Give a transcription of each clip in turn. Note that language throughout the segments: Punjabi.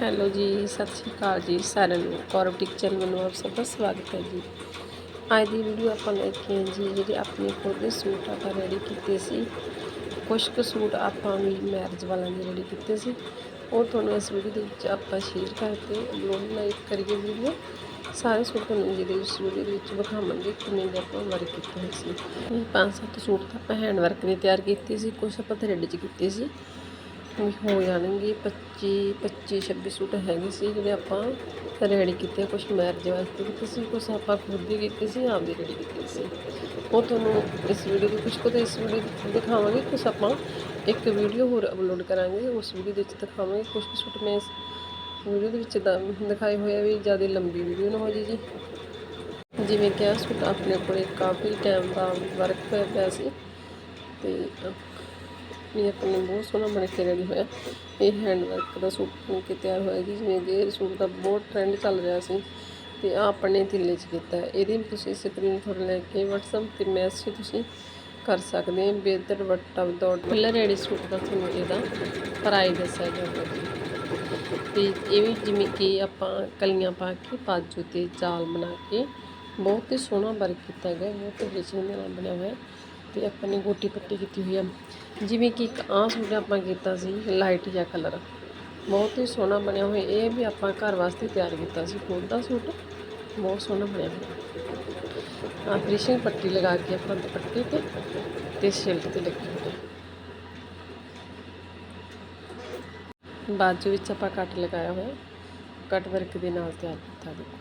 ਹੈਲੋ ਜੀ, ਸਤਿ ਸ਼੍ਰੀ ਅਕਾਲ ਜੀ ਸਾਰਿਆਂ ਨੂੰ। ਕੌਰਵ ਟਿਕ ਚੈਨਲ ਨੂੰ ਆਪ ਸਭ ਦਾ ਸਵਾਗਤ ਹੈ ਜੀ। ਅੱਜ ਦੀ ਵੀਡੀਓ ਆਪਾਂ ਲੈ ਕੇ ਆਏ ਜੀ, ਜਿਹੜੇ ਆਪਣੇ ਖੁਦ ਦੇ ਸੂਟ ਆਪਾਂ ਰੈਡੀ ਕੀਤੇ ਸੀ। ਕੁਝ ਕੁ ਸੂਟ ਆਪਾਂ ਵੀ ਮੈਰਿਜ ਵਾਲਿਆਂ ਦੇ ਰੈਡੀ ਕੀਤੇ ਸੀ। ਉਹ ਤੁਹਾਨੂੰ ਇਸ ਵੀਡੀਓ ਦੇ ਵਿੱਚ ਆਪਾਂ ਸ਼ੇਅਰ ਕਰਕੇ ਅਪਲੋਡ ਲਾਈਕ ਕਰੀਏ ਵੀਡੀਓ। ਸਾਰੇ ਸੂਟ ਤੁਹਾਨੂੰ ਜਿਹਦੇ ਇਸ ਵੀਡੀਓ ਦੇ ਵਿੱਚ ਵਿਖਾਵਾਂਗੇ, ਕਿੰਨੇ ਦੇ ਆਪਾਂ ਵਰਕ ਕੀਤੇ ਹੋਏ ਸੀ। ਪੰਜ ਸੱਤ ਸੂਟ ਤਾਂ ਆਪਾਂ ਹੈਂਡ ਵਰਕ ਦੇ ਤਿਆਰ ਕੀਤੇ ਸੀ ਕੁਝ ਆਪਾਂ ਥਰੈਡ 'ਚ ਕੀਤੇ ਸੀ। ਹੋ ਜਾਣਗੇ 25 25 26 ਸੂਟ ਹੈਗੇ ਸੀ ਜਿਹੜੇ ਆਪਾਂ ਰੈਡੀ ਕੀਤੇ ਕੁਝ ਮੈਰਿਜ ਵਾਸਤੇ ਕੀਤੇ ਸੀ ਕੁਝ ਆਪਾਂ ਖੁਦ ਹੀ ਕੀਤੇ ਸੀ, ਆਪ ਵੀ ਰੈਡੀ ਕੀਤੇ ਸੀ। ਉਹ ਤੁਹਾਨੂੰ ਇਸ ਵੀਡੀਓ ਦੇ ਕੁਝ ਕੁ ਤਾਂ ਇਸ ਵੀਡੀਓ ਦਿਖਾਵਾਂਗੇ ਕੁਝ ਆਪਾਂ ਇੱਕ ਵੀਡੀਓ ਹੋਰ ਅਪਲੋਡ ਕਰਾਂਗੇ, ਉਸ ਵੀਡੀਓ ਦੇ ਵਿੱਚ ਦਿਖਾਵਾਂਗੇ ਕੁਝ ਕੁ ਸੂਟ ਮੈਂ ਇਸ ਵੀਡੀਓ ਦੇ ਵਿੱਚ ਦਿਖਾਏ ਹੋਏ ਵੀ ਜ਼ਿਆਦਾ ਲੰਬੀ ਵੀਡੀਓ ਨਾ ਹੋ ਜੀ ਜੀ। ਜਿਵੇਂ ਕਿ ਆਹ ਸੂਟ ਆਪਣੇ ਕੋਲੇ ਕਾਫੀ ਟਾਈਮ ਦਾ ਵਰਕ ਹੋਇਆ ਪਿਆ ਸੀ ਤੇ ਇਹ ਨੇ ਬਹੁਤ ਸੋਹਣਾ ਬਣ ਕੇ ਰੈਡੀ ਹੋਇਆ। ਇਹ ਹੈਂਡ ਵਰਕ ਦਾ ਸੂਟ ਬਣ ਕੇ ਤਿਆਰ ਹੋਇਆ ਜੀ, ਜਿਵੇਂ ਕਿ ਇਹ ਸੂਟ ਦਾ ਬਹੁਤ ਟ੍ਰੈਂਡ ਚੱਲ ਰਿਹਾ ਸੀ ਤੇ ਆ ਆਪਣੇ ਤਿੱਲੇ 'ਚ ਕੀਤਾ। ਇਹਦੀ ਵੀ ਤੁਸੀਂ ਸਕਰੀਨਸ਼ਾਟ ਲੈ ਕੇ WhatsApp ਤੇ ਮੈਸੇਜ ਤੁਸੀਂ ਕਰ ਸਕਦੇ ਹੋ। ਬੇਦਰ ਦੁਪੱਟਾ ਵਿਦਆਊਟ ਪਹਿਲਾਂ ਰੈਡੀ ਸੂਟ ਦਾ ਤੁਹਾਨੂੰ ਇਹਦਾ ਪ੍ਰਾਈਸ ਦੱਸਿਆ ਜਾਊਗਾ ਜੀ। ਤੇ ਇਹ ਵੀ ਜਿਵੇਂ ਕਿ ਆਪਾਂ ਕਲੀਆਂ ਪਾ ਕੇ ਬਾਜੂ ਤੇ ਚਾਲ ਬਣਾ ਕੇ ਬਹੁਤ ਹੀ ਸੋਹਣਾ ਵਰਕ ਕੀਤਾ ਗਿਆ। ਬਹੁਤ ਹੀ ਫਿਨਿਸ਼ਿੰਗ ਨਾਲ ਬਣਿਆ ਹੋਇਆ। ਤੇ ਆਪਾਂ ਨੇ ਗੋਟੀ ਪੱਟੀ ਕੀਤੀ ਹੋਈ ਆ। ਜਿਵੇਂ ਕਿ ਇੱਕ ਆਹ ਸੂਟ ਆਪਾਂ ਕੀਤਾ ਸੀ ਲਾਈਟ ਜਿਹਾ ਕਲਰ ਬਹੁਤ ਹੀ ਸੋਹਣਾ ਬਣਿਆ ਹੋਇਆ, ਇਹ ਵੀ ਆਪਾਂ ਘਰ ਵਾਸਤੇ ਤਿਆਰ ਕੀਤਾ ਸੀ, ਖੁਦ ਦਾ ਸੂਟ। ਬਹੁਤ ਸੋਹਣਾ ਬਣਿਆ ਹੋਇਆ। ਆ ਫਿਨਿਸ਼ਿੰਗ ਪੱਟੀ ਲਗਾ ਕੇ ਆਪਾਂ ਦੁਪੱਟੇ ਤੇ ਤੇ ਸ਼ਿਲਟ ਤੇ ਲੱਗੀ ਹੋਈ ਬਾਜੂ ਵਿੱਚ ਆਪਾਂ ਕੱਟ ਲਗਾਇਆ ਹੋਇਆ ਕੱਟ ਵਰਕ ਦੇ ਨਾਲ ਤਿਆਰ ਕੀਤਾ। ਦੇਖੋ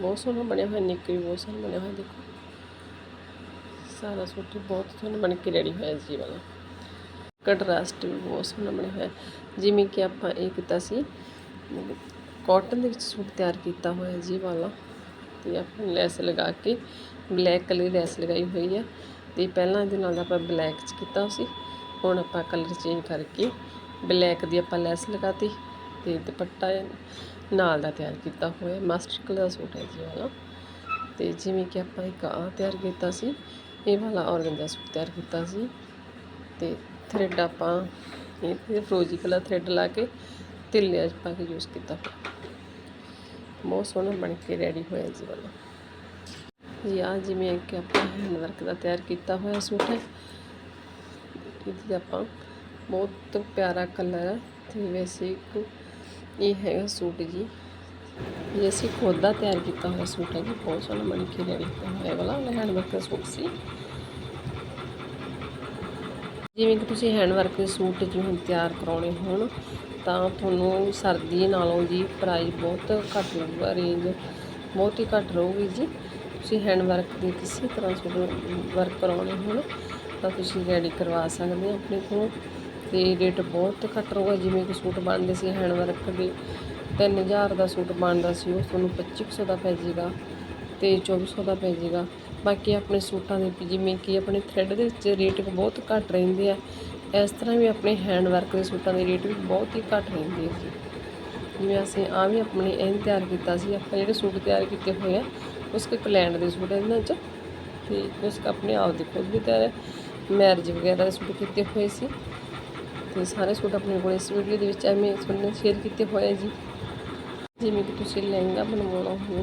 ਬਹੁਤ ਸੋਹਣਾ ਬਣਿਆ ਹੋਇਆ ਨਿੱਕ ਵੀ ਬਹੁਤ ਸੋਹਣਾ ਬਣਿਆ ਹੋਇਆ, ਦੇਖੋ। ਸਾਰਾ ਸੂਟ ਬਹੁਤ ਸੋਹਣਾ ਬਣ ਕੇ ਰੈਡੀ ਹੋਇਆ ਜੀ ਵਾਲਾ। ਕੰਟਰਾਸਟ ਵੀ ਬਹੁਤ ਸੋਹਣਾ ਬਣਿਆ ਹੋਇਆ। ਜਿਵੇਂ ਕਿ ਆਪਾਂ ਇਹ ਕੀਤਾ ਸੀ ਕਾਟਨ ਦੇ ਵਿੱਚ ਸੂਟ ਤਿਆਰ ਕੀਤਾ ਹੋਇਆ ਜੀ ਵਾਲਾ। ਤੇ ਆਪਾਂ ਲੈਸ ਲਗਾ ਕੇ ਬਲੈਕ ਕਲਰ ਦੀ ਲੈਸ ਲਗਾਈ ਹੋਈ ਆ। ਤੇ ਪਹਿਲਾਂ ਇਹਦੇ ਨਾਲ ਆਪਾਂ ਬਲੈਕ ਚ ਕੀਤਾ ਸੀ। ਹੁਣ ਆਪਾਂ ਕਲਰ ਚੇਂਜ ਕਰਕੇ ਬਲੈਕ ਦੀ ਆਪਾਂ ਲੈਸ ਲਗਾਤੀ ਤੇ ਦੁਪੱਟਾ ਨਾਲ ਦਾ ਤਿਆਰ ਕੀਤਾ ਹੋਇਆ। ਮਾਸਟਰ ਕਲਰ ਦਾ ਸੂਟ ਹੈ ਜੀ ਵਾਲਾ। ਤੇ ਜਿਵੇਂ ਕਿ ਆਪਾਂ ਇੱਕ ਆ ਤਿਆਰ ਕੀਤਾ ਸੀ ਇਹ ਵਾਲਾ ਔਰਗੰਜਾ ਸੂਟ ਤਿਆਰ ਕੀਤਾ ਸੀ ਤੇ ਥ੍ਰੈਡ ਆਪਾਂ ਇਹ ਫਰੋਜੀ ਕਲਰ ਥ੍ਰੈਡ ਲਾ ਕੇ ਤਿੱਲਿਆਂ 'ਚ ਪਾ ਕੇ ਯੂਜ਼ ਕੀਤਾ। ਬਹੁਤ ਸੋਹਣਾ ਬਣ ਕੇ ਰੈਡੀ ਹੋਇਆ ਜੀ ਵਾਲਾ। ਜੀ ਆ ਜਿਵੇਂ ਕਿ ਆਪਾਂ ਹੈਂਡ ਵਰਕ ਦਾ ਤਿਆਰ ਕੀਤਾ ਹੋਇਆ ਸੂਟ ਹੈ। ਇਹਦੇ 'ਤੇ ਆਪਾਂ ਬਹੁਤ ਪਿਆਰਾ ਕਲਰ ਹੈ ਤੇ ਵੈਸੇ ਇੱਕ ਇਹ ਹੈਗਾ ਸੂਟ ਜੀ। ਇਹ ਅਸੀਂ ਖੁਦ ਦਾ ਤਿਆਰ ਕੀਤਾ ਹੋਇਆ ਸੂਟ ਹੈ ਜੀ, ਬਹੁਤ ਸੋਹਣਾ ਬਣ ਕੇ ਰੈਡੀ ਕੀਤਾ ਹੋਇਆ ਇਹ ਵਾਲਾ ਹੈਂਡ ਵਰਕ ਦਾ ਸੂਟ ਸੀ। ਜਿਵੇਂ ਕਿ ਤੁਸੀਂ ਹੈਂਡ ਵਰਕ ਦੇ ਸੂਟ ਜਿਵੇਂ ਤਿਆਰ ਕਰਾਉਣੇ ਹੋਣ, ਤਾਂ ਤੁਹਾਨੂੰ ਸਰਦੀ ਨਾਲੋਂ ਜੀ ਪ੍ਰਾਈਸ ਬਹੁਤ ਘੱਟ ਲੱਗੂਗਾ ਰੇਂਜ ਬਹੁਤ ਹੀ ਘੱਟ ਰਹੂਗੀ ਜੀ। ਤੁਸੀਂ ਹੈਂਡ ਵਰਕ ਦੇ ਕਿਸੇ ਤਰ੍ਹਾਂ ਸੂਟ ਵਰਕ ਕਰਾਉਣੇ ਹੋਣ, ਤਾਂ ਤੁਸੀਂ ਰੈਡੀ ਕਰਵਾ ਸਕਦੇ ਹੋ ਆਪਣੇ ਕੋਲ। ਤੇ ਰੇਟ ਬਹੁਤ ਘੱਟ ਰਹੂਗਾ, ਜਿਵੇਂ ਕਿ ਸੂਟ ਬਣਦੇ ਸੀ ਹੈਂਡ ਵਰਕ ਦੇ 3000 ਦਾ ਸੂਟ ਬਣਦਾ ਸੀ ਉਹ, ਤੁਹਾਨੂੰ 2500 ਦਾ ਪੈ ਜਾਏਗਾ ਤੇ 2400 ਦਾ ਪੈ ਜਾਏਗਾ। ਬਾਕੀ ਆਪਣੇ ਸੂਟਾਂ ਦੇ ਜਿਵੇਂ ਕਿ ਆਪਣੇ ਥ੍ਰੈਡ ਦੇ ਵਿੱਚ ਰੇਟ ਬਹੁਤ ਘੱਟ ਰਹਿੰਦੇ ਆ, ਇਸ ਤਰ੍ਹਾਂ ਵੀ ਆਪਣੇ ਹੈਂਡ ਵਰਕ ਦੇ ਸੂਟਾਂ ਦੇ ਰੇਟ ਵੀ ਬਹੁਤ ਹੀ ਘੱਟ ਰਹਿੰਦੇ ਆ ਜੀ। ਜਿਵੇਂ ਅਸੀਂ ਆ ਵੀ ਆਪਣੇ ਇਹ ਤਿਆਰ ਕੀਤਾ ਸੀ, ਆਪਾਂ ਜਿਹੜੇ ਸੂਟ ਤਿਆਰ ਕੀਤੇ ਹੋਏ ਆ, ਉਸ ਕਲੈਂਡ ਦੇ ਸੂਟ ਇਹਨਾਂ 'ਚ ਤੇ ਉਸ ਆਪਣੇ ਆਪ ਦੇ ਖੁਦ ਵੀ ਤਿਆਰ ਮੈਰਿਜ ਵਗੈਰਾ ਦੇ ਸੂਟ ਕੀਤੇ ਹੋਏ ਸੀ ਤੇ ਸਾਰੇ ਸੂਟ ਆਪਣੇ ਕੋਲ ਇਸ ਵੀਡੀਓ ਦੇ ਵਿੱਚ ਐਵੇਂ ਤੁਹਾਨੂੰ ਸ਼ੇਅਰ ਕੀਤੇ ਹੋਏ ਜੀ। ਜਿਵੇਂ ਕਿ ਤੁਸੀਂ ਲਹਿੰਗਾ ਬਣਵਾਉਣਾ ਹੋਵੇ,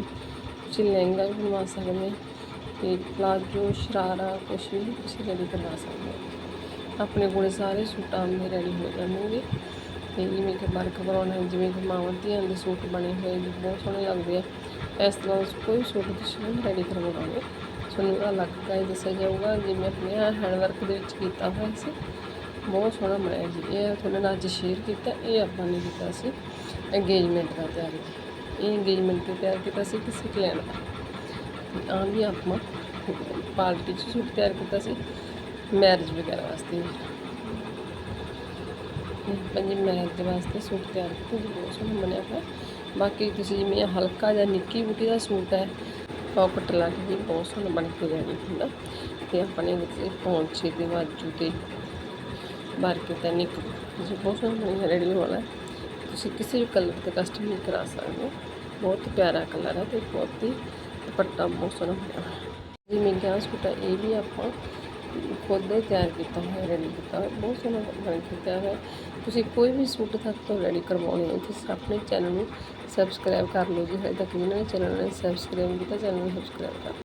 ਤੁਸੀਂ ਲਹਿੰਗਾ ਵੀ ਬਣਵਾ ਸਕਦੇ ਅਤੇ ਪਲਾਜੋ, ਸ਼ਰਾਰਾ, ਕੁਛ ਵੀ ਤੁਸੀਂ ਰੈਡੀ ਕਰਵਾ ਸਕਦੇ ਹੋ। ਆਪਣੇ ਕੋਲ ਸਾਰੇ ਸੂਟਾਂ ਦੇ ਰੈਡੀ ਹੋ ਜਾਣਗੇ। ਅਤੇ ਜਿਵੇਂ ਕਿ ਵਰਕ ਬਣਾਉਣਾ ਜਿਵੇਂ ਕਿ ਮਾਵਾਂ ਧੀਆਂ ਦੇ ਸੂਟ ਬਣੇ ਹੋਏ ਜੀ ਬਹੁਤ ਸੋਹਣੇ ਲੱਗਦੇ ਆ। ਇਸ ਤਰ੍ਹਾਂ ਦਾ ਕੋਈ ਸੂਟ ਤੁਸੀਂ ਰੈਡੀ ਕਰਵਾਉਣਾ ਤੁਹਾਨੂੰ ਅਲੱਗ ਪ੍ਰਾਈਸ ਦੱਸਿਆ ਜਾਊਗਾ, ਜਿਵੇਂ ਆਪਣੇ ਹੈਂਡ ਵਰਕ ਦੇ ਵਿੱਚ ਕੀਤਾ ਹੋਇਆ ਸੀ। ਬਹੁਤ ਸੋਹਣਾ ਬਣਿਆ ਜੀ ਇਹ ਤੁਹਾਨੂੰ ਨਾਲ ਅੱਜ ਸ਼ੇਅਰ ਕੀਤਾ, ਇਹ ਆਪਾਂ ਨੇ ਕੀਤਾ ਸੀ। ਇੰਗੇਜਮੈਂਟ ਦਾ ਤਿਆਰ। ਕੀਤਾ ਇਹ ਇੰਗੇਜਮੈਂਟ ਤੇ ਤਿਆਰ ਕੀਤਾ ਸੀ ਕਿਸੇ ਕਲੈਂਡ ਦਾ ਆਮ ਵੀ ਆਪਾਂ ਪਾਰਟੀ 'ਚ ਸੂਟ ਤਿਆਰ ਕੀਤਾ ਸੀ ਮੈਰਿਜ ਵਗੈਰਾ ਵਾਸਤੇ। ਪੰਜੀ ਮੈਰਿਜ ਦੇ ਵਾਸਤੇ ਸੂਟ ਤਿਆਰ ਕੀਤਾ ਜੀ ਬਹੁਤ ਸੋਹਣਾ ਬਣਿਆ ਹੋਇਆ। ਬਾਕੀ ਤੁਸੀਂ ਜਿਵੇਂ ਹਲਕਾ ਜਾਂ ਨਿੱਕੀ ਬੁਟੀ ਦਾ ਸੂਟ ਹੈ ਪਾਕਟ ਲਾ ਕੇ ਜੀ ਬਹੁਤ ਸੋਹਣਾ ਬਣ ਕੇ ਰੈਡੀ ਹੁੰਦਾ। ਤੇ ਆਪਣੇ ਵਿੱਚ ਪੌਂਚੇ ਦੇ ਬਾਜੂ ਤੇ ਮਾਰਕੀਟ ਦਾ ਨਿੱਕ ਜੀ ਬਹੁਤ ਸੋਹਣਾ ਬਣਿਆ ਰੈਡੀ ਵਾਲਾ। ਤੁਸੀਂ ਕਿਸੇ ਵੀ ਕਲਰ ਤੇ ਕਸਟਮਾਈਜ਼ ਕਰਾ ਸਕਦੇ। ਹੋ ਬਹੁਤ ਪਿਆਰਾ ਕਲਰ ਹੈ ਤੇ ਬਹੁਤ ਹੀ ਦੁਪੱਟਾ ਬਹੁਤ ਸੋਹਣਾ ਬਣਿਆ ਹੋਇਆ ਹੈ। ਜਿਵੇਂ ਕਿ ਸੂਟ ਹੈ ਇਹ ਵੀ ਆਪਾਂ ਖੁਦ ਦੇ ਤਿਆਰ ਕੀਤਾ ਹੋਇਆ ਰੈਡੀ ਕੀਤਾ ਹੋਇਆ। ਬਹੁਤ ਸੋਹਣਾ ਬਣ ਕੀਤਾ ਤਿਆਰ ਹੈ ਤੁਸੀਂ ਕੋਈ ਵੀ ਸੂਟ ਤੱਕ ਤੋਂ ਰੈਡੀ ਕਰਵਾਉਣੇ ਹੋ, ਤੁਸੀਂ ਆਪਣੇ ਚੈਨਲ ਨੂੰ ਸਬਸਕ੍ਰਾਈਬ ਕਰ ਲਓ ਜੀ। ਹਜੇ ਤੱਕ ਜਿਹਨਾਂ ਨੇ ਚੈਨਲ ਨੇ ਸਬਸਕ੍ਰਾਈਬ ਨਹੀਂ ਕੀਤਾ ਚੈਨਲ ਨੂੰ ਸਬਸਕ੍ਰਾਈਬ ਕਰ ਲਓ।